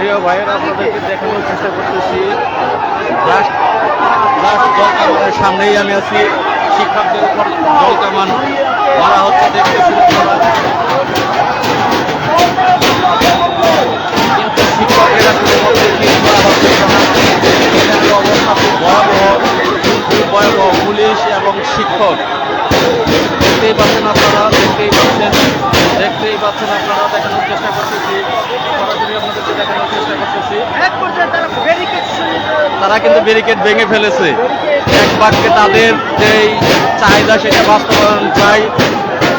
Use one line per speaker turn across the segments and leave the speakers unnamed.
প্রিয় ভাইয়েরা, আপনাদেরকে দেখানোর চেষ্টা করতেছি। লাস্ট জল সামনেই আমি আছি। শিক্ষকদের উপর জলকামান মারা হচ্ছে দেখতেছি শিক্ষকেরা শুধুমাত্র কিন্তু ব্যারিকেড ভেঙে ফেলেছে। এক বাক্যে তাদের যেই চাহিদা সেটা বাস্তবায়ন চাই।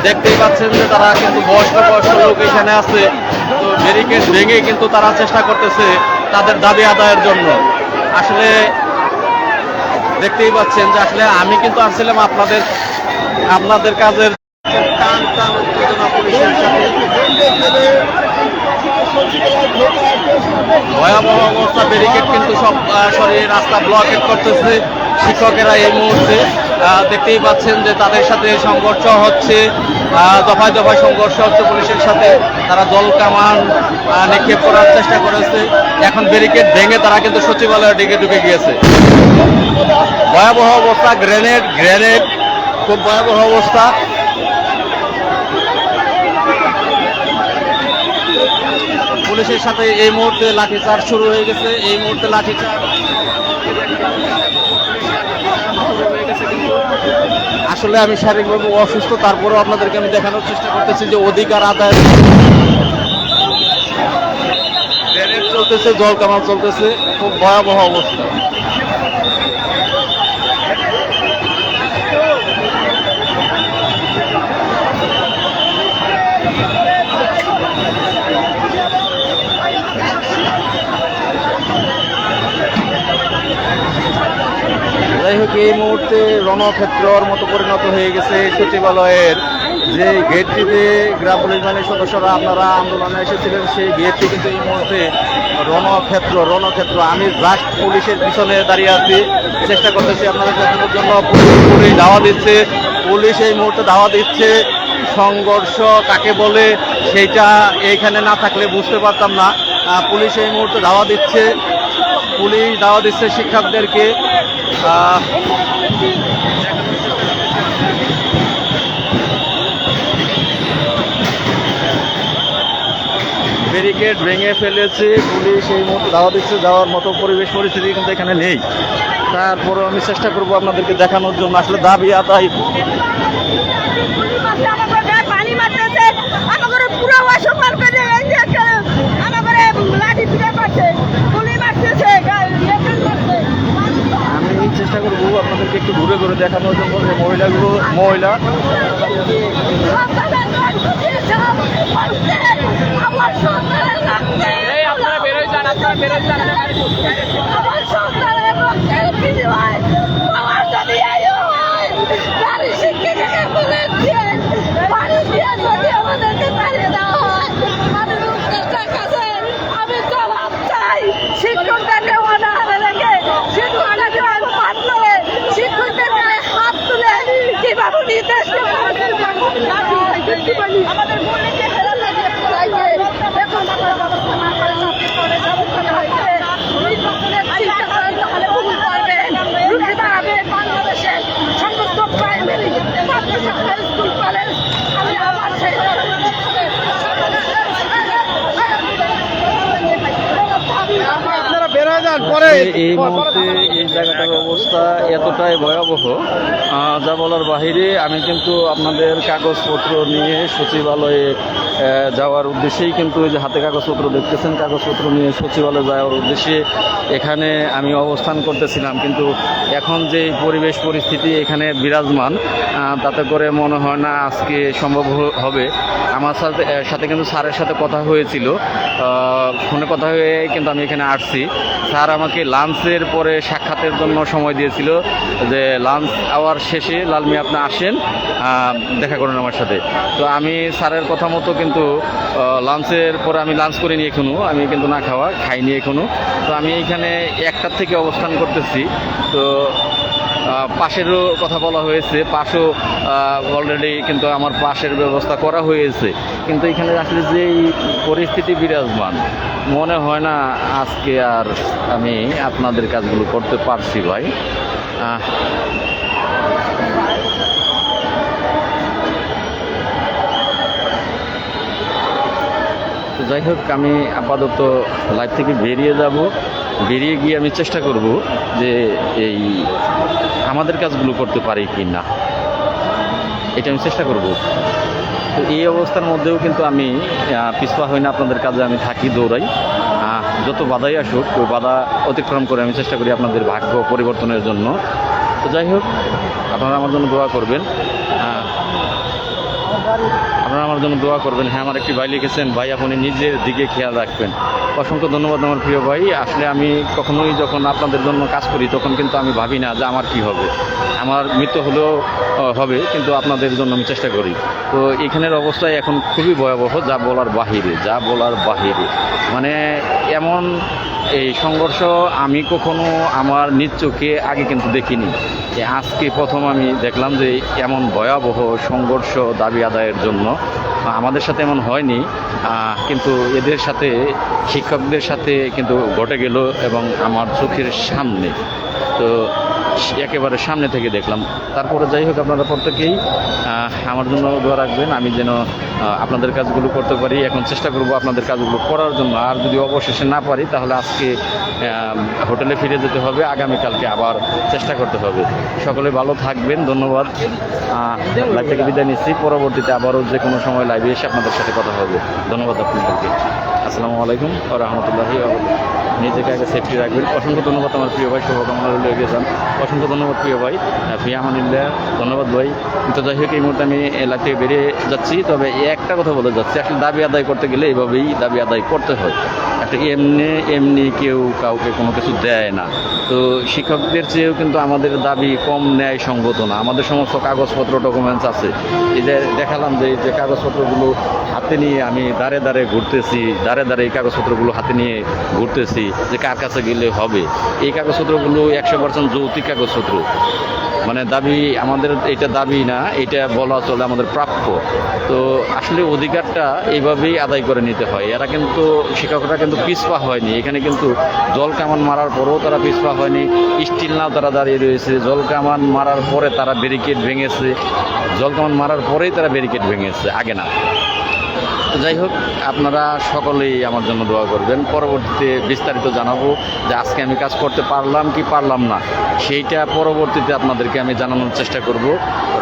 দেখতেই পাচ্ছেন যে তারা কিন্তু বয়স্ক বয়স্ক লোক এখানে আছে। তো ব্যারিকেড ভেঙে কিন্তু তারা চেষ্টা করতেছে তাদের দাবি আদায়ের জন্য। আসলে দেখতেই পাচ্ছেন যে আসলে আমি কিন্তু আসছিলাম আপনাদের আপনাদের কাজের টান টান উত্তেজনা পুলিশের সাথে ভয়াবহ অবস্থা ব্যারিকেড কিন্তু সব সরিয়ে রাস্তা ব্লকেট করতেছে শিক্ষকেরা এই মুহূর্তে। দেখতেই পাচ্ছেন যে তাদের সাথে সংঘর্ষ হচ্ছে দফায় দফায় সংঘর্ষ হচ্ছে, পুলিশের সাথে তারা জল কামান নিক্ষেপ করার চেষ্টা করেছে। এখন ব্যারিকেড ভেঙে তারা কিন্তু সচিবালয়ে ডেকে ঢুকে গিয়েছে। ভয়াবহ অবস্থা গ্রেনেড গ্রেনেড খুব ভয়াবহ অবস্থা। পুলিশের সাথে এই মুহূর্তে লাঠিচার্জ শুরু হয়ে গেছে। এই মুহূর্তে লাঠিচার্জ আসলে আমি শারীরিকভাবে অসুস্থ, তারপরেও আপনাদেরকে আমি দেখানোর চেষ্টা করতেছি যে অধিকার আদায় চলতেছে, জল কামাল চলতেছে, খুব ভয়াবহ অবস্থা। যাই এই মুহূর্তে রণক্ষেত্রর মতো পরিণত হয়ে গেছে সচিবালয়ের? যে গেটটিতে গ্রাম পুলিশ বাহিনীর সদস্যরা আপনারা আন্দোলনে এসেছিলেন, সেই গেটটি কিন্তু এই মুহূর্তে রণক্ষেত্র রণক্ষেত্র। আমি জাস্ট পুলিশের পিছনে দাঁড়িয়ে আছি। চেষ্টা করতেছি আপনাদের দেখানোর জন্য। পুলিশ পুলিশ ধাওয়া দিচ্ছে। পুলিশ এই মুহূর্তে ধাওয়া দিচ্ছে। সংঘর্ষ কাকে বলে সেইটা এইখানে না থাকলে বুঝতে পারতাম না। পুলিশ এই মুহূর্তে ধাওয়া দিচ্ছে। পুলিশ দাওয়া দিচ্ছে শিক্ষকদেরকে। ব্যারিকেড ভেঙে ফেলেছে, পুলিশ এই মুহূর্তে দাওয়া দিচ্ছে, যাওয়ার মতো পরিবেশ পরিস্থিতি কিন্তু এখানে নেই। তারপরেও আমি চেষ্টা করব আপনাদেরকে দেখানোর জন্য। আসলে দাবি আদায়
আমাদের গায়ে পানি মারতেছে আমাদের পুরো অসম্মান করে এই যে একটা আমাদের লাঠি ফিরে পাচ্ছে গুলি মারতেছে গায়ে লেফেল মারছে
আমি চেষ্টা করব আপনাদেরকে একটু ঘুরে ঘুরে দেখানোর জন্য যে মহিলাগুলো মহিলা।
আমার সন্তানের রক্তের বিনিময় আমার যদি এই হয় নারী শিক্ষিকাকে বলে দিয়ে বাড়ি দিয়ে যদি আমাদেরকে তাড়িয়ে দেওয়া হয় আমি মুখের কাছে আমি জবাব চাই শিক্ষকদেরকে অনাহারে রেখে শিক্ষকদেরকে হাত তুলে শিক্ষকদের গায়ে হাত তুলে কীভাবে নির্দেশ দেবে আমাদের বললে হেরা লাগে এখন আমরা ব্যবস্থা না করে চাকরি করে ব্যবস্থা হয়েছে নির্বাচনের চিন্তা করেন তাহলে ভুল করবেন রুখে দাঁড়াবে বাংলাদেশের সমস্ত প্রাইমারি মাদ্রাসা হাই স্কুল কলেজ আমি আমার সেই
আপনারা বেরোয় যান পরে
এই মুহূর্তে এই জায়গাটার অবস্থা এতটাই ভয়াবহ যা বলার বাহিরে আমি কিন্তু আপনাদের কাগজপত্র নিয়ে সচিবালয়ে যাওয়ার উদ্দেশ্যেই কিন্তু ওই যে হাতে কাগজপত্র দেখতেছেন, কাগজপত্র নিয়ে সচিবালয়ে যাওয়ার উদ্দেশ্যে এখানে আমি অবস্থান করতেছিলাম। কিন্তু এখন যে পরিবেশ পরিস্থিতি এখানে বিরাজমান তাতে করে মনে হয় না আজকে সম্ভব হবে। আমার সাথে সাথে কিন্তু স্যারের সাথে কথা হয়েছিল। ফোনে কথা হয়ে কিন্তু আমি এখানে আসছি। স্যার আমাকে লাঞ্চের পরে সাক্ষাতের জন্য সময় দিয়েছিল যে লাঞ্চ আওয়ার শেষে লালমি আপনি আসেন দেখা করুন আমার সাথে। তো আমি স্যারের কথা মতো কিন্তু লাঞ্চের পরে আমি লাঞ্চ করিনি এখনও, আমি কিন্তু না খাওয়া, খাইনি এখনও। তো আমি এখানে একটার থেকে অবস্থান করতেছি। তো পাশেরও কথা বলা হয়েছে, পাশও অলরেডি কিন্তু আমার পাশের ব্যবস্থা করা হয়েছে। কিন্তু এখানে আসলে যে পরিস্থিতি বিরাজমান, মনে হয় না আজকে আর আমি আপনাদের কাজগুলো করতে পারছি ভাই। তো যাই হোক, আমি আপাতত লাইফ থেকে বেরিয়ে যাব। বেরিয়ে গিয়ে আমি চেষ্টা করব যে এই আমাদের কাজগুলো করতে পারি কি না। এটা আমি চেষ্টা করব। তো এই অবস্থার মধ্যেও কিন্তু আমি পিছপা হই না আপনাদের কাজে আমি থাকি, দৌড়াই। যত বাধাই আসুক, ওই বাধা অতিক্রম করে আমি চেষ্টা করি আপনাদের ভাগ্য পরিবর্তনের জন্য। তো যাই হোক, আপনারা আমার জন্য দোয়া করবেন। আপনারা আমার জন্য দোয়া করবেন। হ্যাঁ আমার একটি ভাই লিখেছেন, ভাই, আপনি নিজের দিকে খেয়াল রাখবেন। অসংখ্য ধন্যবাদ আমার প্রিয় ভাই। আসলে আমি কখনোই যখন আপনাদের জন্য কাজ করি, তখন কিন্তু আমি ভাবি না যে আমার কি হবে। আমার মৃত্যু হলেও হবে, কিন্তু আপনাদের জন্য আমি চেষ্টা করি। তো এখানের অবস্থায় এখন খুবই ভয়াবহ, যা বলার বাহিরে, যা বলার বাহিরে। মানে এমন এই সংঘর্ষ আমি কখনো আমার নিজ চোখে আগে কিন্তু দেখিনি। আজকে প্রথম আমি দেখলাম যে এমন ভয়াবহ সংঘর্ষ দাবি আদায়ের জন্য। আমাদের সাথে এমন হয়নি কিন্তু এদের সাথে, শিক্ষকদের সাথে কিন্তু ঘটে গেল এবং আমার চোখের সামনে। তো একেবারে সামনে থেকে দেখলাম। তারপরে যাই হোক, আপনারা প্রত্যেকেই আমার জন্য দোয়া রাখবেন। আমি যেন আপনাদের কাজগুলো করতে পারি। এখন চেষ্টা করব আপনাদের কাজগুলো করার জন্য। আর যদি অবশেষে না পারি, তাহলে আজকে হোটেলে ফিরে যেতে হবে। আগামীকালকে আবার চেষ্টা করতে হবে। সকলে ভালো থাকবেন। ধন্যবাদ। লাইভ থেকে বিদায় নিচ্ছি। পরবর্তীতে আবারও যে কোনো সময় লাইভে এসে আপনাদের সাথে কথা হবে। ধন্যবাদ আপনাদেরকে। আসসালামু আলাইকুম ও রহমতুল্লাহি নিজেকে আগে সেফটি রাখবেন। অসংখ্য ধন্যবাদ আমার প্রিয় ভাই, শুভকামনা রইল যান। অসংখ্য ধন্যবাদ প্রিয় ভাই। ফিয়া আমানিল্লাহ ধন্যবাদ ভাই। তো যাই হোক, এই মুহূর্তে আমি লাইভ থেকে বেরিয়ে যাচ্ছি। তবে একটা কথা বলে যাচ্ছি, আসলে দাবি আদায় করতে গেলে এইভাবেই দাবি আদায় করতে হয়। একটা এমনি এমনি কেউ কাউকে কোনো কিছু দেয় না। তো শিক্ষকদের চেয়েও কিন্তু আমাদের দাবি কম ন্যায় সঙ্গত না। আমাদের সমস্ত কাগজপত্র ডকুমেন্টস আছে। এই যে দেখালাম যে, এই যে কাগজপত্রগুলো হাতে নিয়ে আমি দাঁড়ে দাঁড়ে ঘুরতেছি দাঁড়ে দাঁড়ে এই কাগজপত্রগুলো হাতে নিয়ে ঘুরতেছি যে কার কাছে গেলে হবে। এই কাগজপত্রগুলো একশো পার্সেন্ট যৌক্তিক কাগজপত্র। মানে দাবি আমাদের এটা দাবি না, এটা বলা চলে আমাদের প্রাপ্য। তো আসলে অধিকারটা এইভাবেই আদায় করে নিতে হয়। এরা কিন্তু, শিক্ষকরা কিন্তু পিছপা হয়নি। এখানে কিন্তু জল কামান মারার পরেও তারা পিছপা হয়নি। স্টিল নাও তারা দাঁড়িয়ে রয়েছে। জল কামান মারার পরে তারা ব্যারিকেড ভেঙেছে। জল কামান মারার পরেই তারা ব্যারিকেড ভেঙেছে। আগে না। তো যাই হোক, আপনারা সকলেই আমার জন্য দোয়া করবেন। পরবর্তীতে বিস্তারিত জানাব যে আজকে আমি কাজ করতে পারলাম কি পারলাম না। সেইটা পরবর্তীতে আপনাদেরকে আমি জানানোর চেষ্টা করব।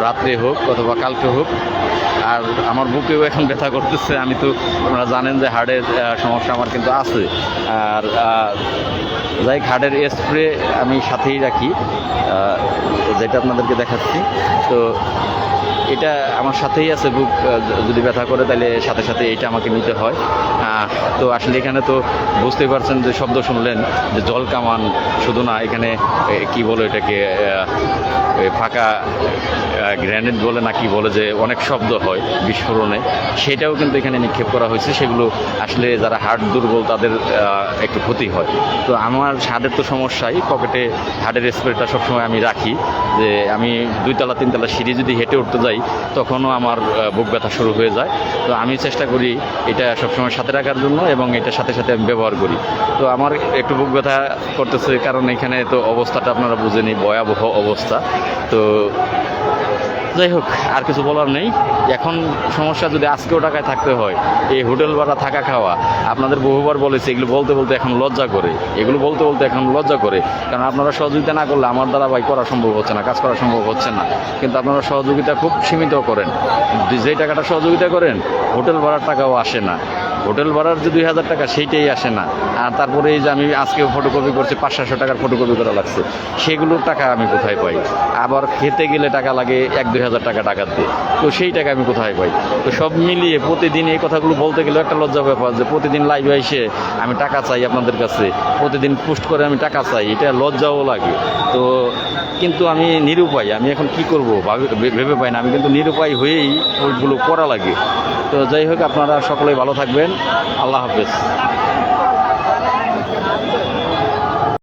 রাত্রে হোক অথবা কালকে হোক। আর আমার বুকেও এখন ব্যথা করতেছে। আমি তো, আপনারা জানেন যে হার্টের সমস্যা আমার কিন্তু আছে। আর যাই হার্টের স্প্রে আমি সাথেই রাখি। যেটা আপনাদেরকে দেখাচ্ছি। তো এটা আমার সাথেই আছে, বুক যদি ব্যথা করে তাহলে সাথে সাথে এটা আমাকে নিতে হয়। তো আসলে এখানে তো বুঝতেই পারছেন যে শব্দ শুনলেন, যে জল কামান শুধু না, এখানে কি বলে এটাকে ফাঁকা গ্র্যানেড বলে না কি বলে যে অনেক শব্দ হয় বিস্ফোরণে। সেটাও কিন্তু এখানে নিক্ষেপ করা হয়েছে, সেগুলো আসলে যারা হার্ট দুর্বল তাদের একটু ক্ষতি হয়। তো আমার হার্টের তো সমস্যাই, পকেটে হার্টের স্প্রেটা সবসময় আমি রাখি, যে আমি দুইতলা, তিনতলা সিঁড়ি যদি হেঁটে উঠতে যাই তখনও আমার বুক ব্যথা শুরু হয়ে যায়। তো আমি চেষ্টা করি এটা সবসময় সাথে রাখার জন্য এবং এটার সাথে সাথে আমি ব্যবহার করি। তো আমার একটু বুক ব্যথা করতেছে কারণ এখানে তো অবস্থাটা আপনারা বুঝেনি ভয়াবহ অবস্থা। তো যাই হোক, আর কিছু বলার নেই। এখন সমস্যা যদি আজকেও টাকায় থাকতে হয়, এই হোটেল ভাড়া, থাকা খাওয়া, আপনাদের বহুবার বলেছি, এগুলো বলতে বলতে এখন লজ্জা করে। এগুলো বলতে বলতে এখন লজ্জা করে। কারণ আপনারা সহযোগিতা না করলে আমার দ্বারা ভাই করা সম্ভব হচ্ছে না, কাজ করা সম্ভব হচ্ছে না। কিন্তু আপনারা সহযোগিতা খুব সীমিত করেন। যেই টাকাটা সহযোগিতা করেন, হোটেল ভাড়ার টাকাও আসে না। হোটেল ভাড়ার যে দুই হাজার টাকা সেইটাই আসে না। আর তারপরে এই যে আমি আজকে ফটোকপি করছি পাঁচ টাকার ফটোকপি করা লাগছে। সেগুলোর টাকা আমি কোথায় পাই? আবার খেতে গেলে টাকা লাগে এক, দুই হাজার টাকা টাকা দিয়ে। তো সেই টাকা আমি কোথায় পাই? তো সব মিলিয়ে প্রতিদিন এই কথাগুলো বলতে গেলে একটা লজ্জা ব্যাপার যে প্রতিদিন লাইভে এসে আমি টাকা চাই আপনাদের কাছে। প্রতিদিন পোস্ট করে আমি টাকা চাই, এটা লজ্জাও লাগে। তো কিন্তু আমি নিরুপায়, আমি এখন কি করব? ভেবে পাই না। আমি কিন্তু নিরুপায় হয়েই ওইগুলো করা লাগে। তো যাই হোক আপনারা সকলেই ভালো থাকবেন। আল্লাহ হাফেজ।